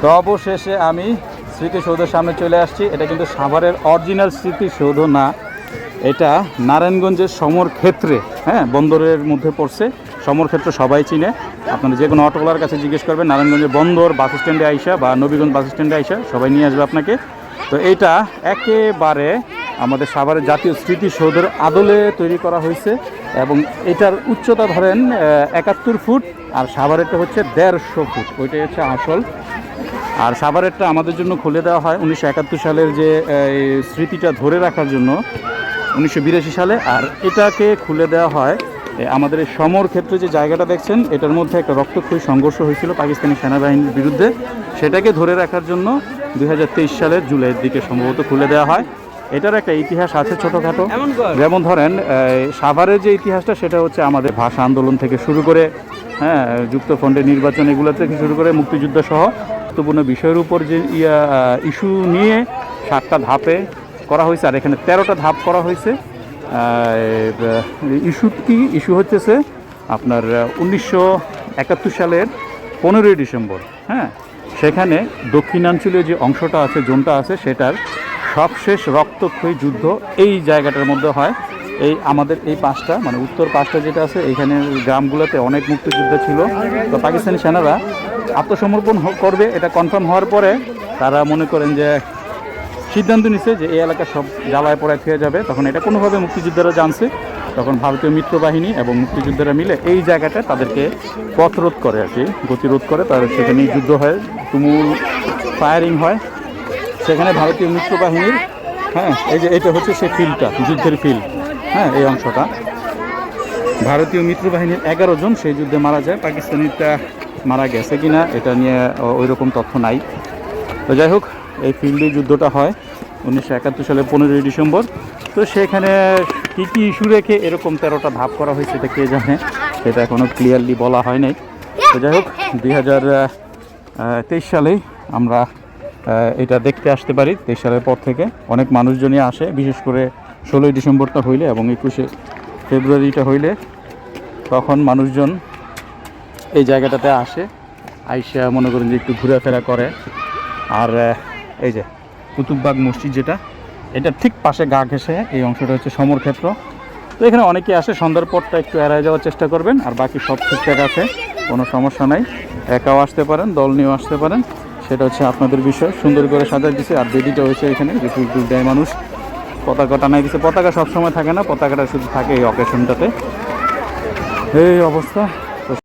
তো অবশেষে আমি স্মৃতিসৌধের সামনে চলে আসছি। এটা কিন্তু সাভারের অরিজিনাল স্মৃতিসৌধ না। এটা নারায়ণগঞ্জের সমর ক্ষেত্রে হ্যাঁ বন্দরের মধ্যে পড়ছে। সমর ক্ষেত্র সবাই চিনে। আপনারা যে কোনো অটোওয়ালার কাছে জিজ্ঞেস করবেন, নারায়ণগঞ্জের বন্দর বাস স্ট্যান্ডে আইসা বা নবীগঞ্জ বাস স্ট্যান্ডে আইসা সবাই নিয়ে আসবে আপনাকে। তো এইটা একেবারে আমাদের সাভারের জাতীয় স্মৃতিসৌধের আদলে তৈরি করা হয়েছে এবং এটার উচ্চতা ধরেন একাত্তর ফুট আর সাভারেরটা হচ্ছে দেড়শো ফুট। ওইটাই হচ্ছে আসল আর সাভারেরটা আমাদের জন্য খুলে দেওয়া হয় উনিশশো একাত্তর সালের যে স্মৃতিটা ধরে রাখার জন্য উনিশশো বিরাশি সালে। আর এটাকে খুলে দেওয়া হয় আমাদের এই সমর ক্ষেত্রে যে জায়গাটা দেখছেন এটার মধ্যে একটা রক্তক্ষয়ী সংঘর্ষ হয়েছিল পাকিস্তানি সেনাবাহিনীর বিরুদ্ধে। সেটাকে ধরে রাখার জন্য দুই হাজার তেইশ সালের জুলাইয়ের দিকে সম্ভবত খুলে দেওয়া হয়। এটার একটা ইতিহাস আছে ছোটোখাটো। যেমন ধরেন সাভারের যে ইতিহাসটা সেটা হচ্ছে আমাদের ভাষা আন্দোলন থেকে শুরু করে হ্যাঁ যুক্ত ফ্রন্টের নির্বাচন এগুলো থেকে শুরু করে মুক্তিযুদ্ধ সহ গুরুত্বপূর্ণ বিষয়ের উপর যে ইয়া ইস্যু নিয়ে সাতটা ধাপে করা হয়েছে, আর এখানে তেরোটা ধাপ করা হয়েছে। ইস্যু কি? ইস্যু হচ্ছে আপনার উনিশশো একাত্তর সালের পনেরোই ডিসেম্বর হ্যাঁ? সেখানে দক্ষিণাঞ্চলীয় যে অংশটা আছে, জোনটা আছে, সেটার সবশেষ রক্তক্ষয়ী যুদ্ধ এই জায়গাটার মধ্যে হয়। এই আমাদের এই পাঁচটা মানে উত্তর পাঁচটা যেটা আছে, এখানে গ্রামগুলোতে অনেক মুক্তিযুদ্ধ ছিল। তো পাকিস্তানি সেনারা আত্মসমর্পণ করবে, এটা কনফার্ম হওয়ার পরে তারা মনে করেন যে সিদ্ধান্ত নিছে যে এই এলাকা সব জ্বালায় পড়ায় খেয়ে যাবে। তখন এটা কোনোভাবে মুক্তিযোদ্ধারা জানছে তখন ভারতীয় মিত্র বাহিনী এবং মুক্তিযোদ্ধারা মিলে এই জায়গাটা তাদেরকে পথরোধ করে আর কি, গতিরোধ করে তাদের সেখানে যুদ্ধ হয়, তুমুল ফায়ারিং হয়। সেখানে ভারতীয় মিত্র বাহিনীর হ্যাঁ এই যে এটা হচ্ছে সেই ফিল্ডটা যুদ্ধের ফিল্ড হ্যাঁ এই অংশটা। ভারতীয় মিত্র বাহিনীর এগারো জন সেই যুদ্ধে মারা যায়। পাকিস্তানিটা মারা গেছে কিনা, এটা নিয়ে ওই রকম তথ্য নাই। তো যাই হোক, এই ফিল্ডে যুদ্ধটা হয় উনিশশো একাত্তর সালের পনেরোই ডিসেম্বর। তো সেখানে কী কী ইস্যু রেখে এরকম তেরোটা ধাপ করা হয়েছে, এটা কে জানে? সেটা এখনও ক্লিয়ারলি বলা হয় নাই। তো যাই হোক দুই হাজার তেইশ সালেই আমরা এটা দেখতে আসতে পারি। তেইশ সালের পর থেকে অনেক মানুষজনই আসে, বিশেষ করে ষোলোই ডিসেম্বরটা হইলে এবং একুশে ফেব্রুয়ারিটা হইলে তখন মানুষজন এই জায়গাটাতে আসে, আইসা মনে করেন যে একটু ঘোরাফেরা করে। আর এই যে কুতুববাগ মসজিদ যেটা, এটা ঠিক পাশে গা ঘেসে এই অংশটা হচ্ছে সমরক্ষেত্র তো এখানে অনেকে আসে, সন্ধ্যার পরটা একটু এড়ায় যাওয়ার চেষ্টা করবেন, আর বাকি সব ঠিকঠাক আছে, কোনো সমস্যা নাই। একাও আসতে পারেন, দল নিয়েও আসতে পারেন। সেটা হচ্ছে আপনাদের বিষয়। সুন্দর করে সাজাই দিছে, আর বেদিটা হয়েছে এখানে, যে ফুল টুল দেয় মানুষ। পতাকা টানাই দিছে। পতাকা সবসময় থাকে না পতাকাটা শুধু থাকে এই অকেশনটাতে এই অবস্থা।